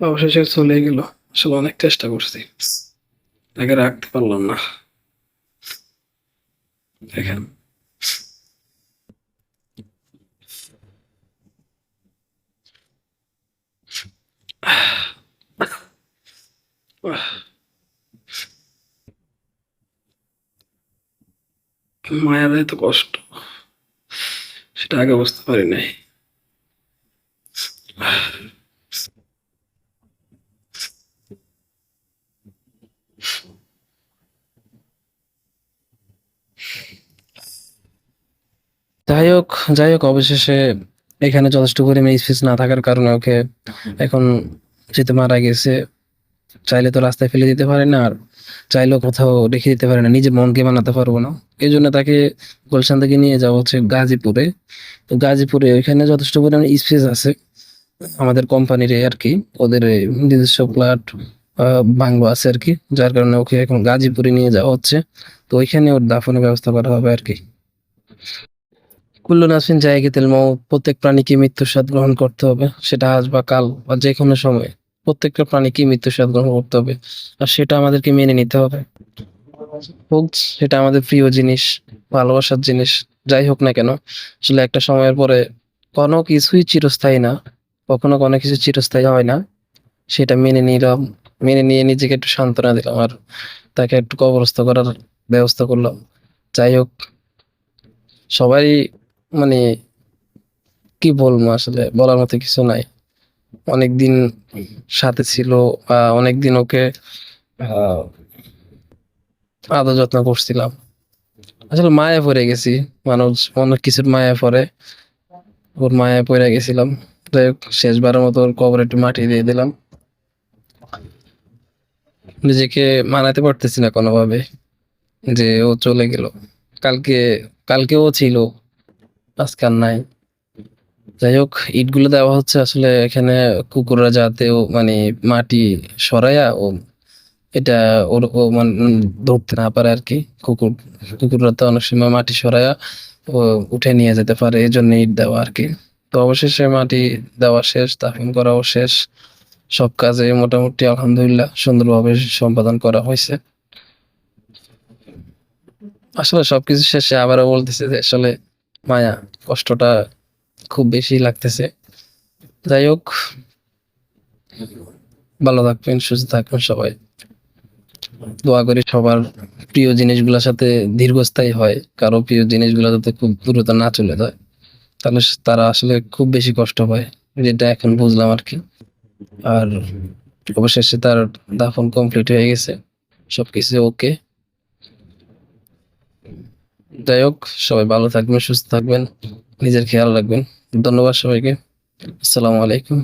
অবশেষে চলে গেল। আসলে অনেক চেষ্টা করছি। তাকে রাখতে পারলাম না। দেখেন। মায়া দেয় তো কষ্ট। সেটা আগে বুঝতে পারি নাই। যাই হোক যাই হোক, অবশেষে এখানে যথেষ্ট পরিমাণে স্পেস না থাকার কারণে ওকে এখন যেতে মারা গেছে। চাইলে তো রাস্তায় ফেলে দিতে পারে না, আর চাইলেও কোথাও রেখে দিতে পারে না, নিজের মনকে বানাতে পারব না। এই জন্য তাকে গুলশান থেকে নিয়ে যাওয়া হচ্ছে গাজীপুরে। তো গাজীপুরে ওইখানে যথেষ্ট পরিমাণে স্পেস আছে আমাদের কোম্পানির আর কি, ওদের নিজস্ব ফ্ল্যাট বাংলো আছে আর কি, যার কারণে ওকে এখন গাজীপুরে নিয়ে যাওয়া হচ্ছে। তো ওইখানে ওর দাফনের ব্যবস্থা করা হবে আর কি। কুল্লু নাসিন জায়গাতেল মৌ প্রত্যেক প্রাণীকে মৃত্যুর স্বাদ গ্রহণ করতে হবে। সেটা আজ বা কাল বা যে কোনো সময়ে প্রত্যেকটা প্রাণীকে মৃত্যুর স্বাদ গ্রহণ করতে হবে। আর সেটা আমাদেরকে মেনে নিতে হবে। হোক, সেটা আমাদের প্রিয় জিনিস, ভালোবাসার জিনিস, যাই হোক না কেন, আসলে একটা সময়ের পরে কোনো কিছুই চিরস্থায়ী না, কখনো কোনো কিছু চিরস্থায়ী হয় না। সেটা মেনে নিলাম, মেনে নিয়ে নিজেকে একটু সান্ত্বনা দিলাম আর তাকে একটু কবরস্থ করার ব্যবস্থা করলাম। যাই হোক, সবাই মানে কি বলব আসলে? বলার মতো কিছু নাই। অনেকদিন সাথে ছিল আহ, অনেকদিন ওকে আদর যত্ন করছিলাম। আসলে মায়া পড়ে গেছি। মানুষ অনেক কিছুর মায়া পড়ে। ওর মায়া পড়ে গেছিলাম। যাই হোক শেষবারের মতো ওর কবরে একটু মাটি দিয়ে দিলাম। নিজেকে মানাতে পারতেছি না কোনোভাবে যে ও চলে গেল। কালকে কালকে ও ছিল। আজকে আর নাই। যাই হোক ইটগুলো দেওয়া হচ্ছে আসলে এখানে কুকুররা যাতে ও মানে মাটি সরাইয়া ও এটা ওর ও মানে ধরতে না পারে আর কি। কুকুর, কুকুররা তো অনেক সময় মাটি সরাইয়া ও উঠে নিয়ে যেতে পারে এই জন্য ইট দেওয়া আর কি। তো অবশেষে মাটি দেওয়া শেষ, দাফন করাও শেষ। সব কাজে মোটামুটি আলহামদুলিল্লাহ সুন্দরভাবে সম্পাদন করা হয়েছে। আসলে সবকিছু শেষে আবারও বলতেছে যে আসলে মায়া কষ্টটা খুব বেশি লাগতেছে। যাই হোক, ভালো থাকবেন, সুস্থ থাকবেন সবাই। দোয়া করি সবার প্রিয় জিনিসগুলোর সাথে দীর্ঘস্থায়ী হয়, কারও প্রিয় জিনিসগুলো যাতে খুব দ্রুত না চলে যায়, তাহলে তারা আসলে খুব বেশি কষ্ট পায়, যেটা এখন বুঝলাম আর কি। আর অবশেষে তার দাফন কমপ্লিট হয়ে গেছে, সবকিছু ওকে যাই হোক সবাই ভালো থাকবেন সুস্থ থাকবেন নিজের খেয়াল রাখবেন। ধন্যবাদ সবাইকে। আসসালামু আলাইকুম।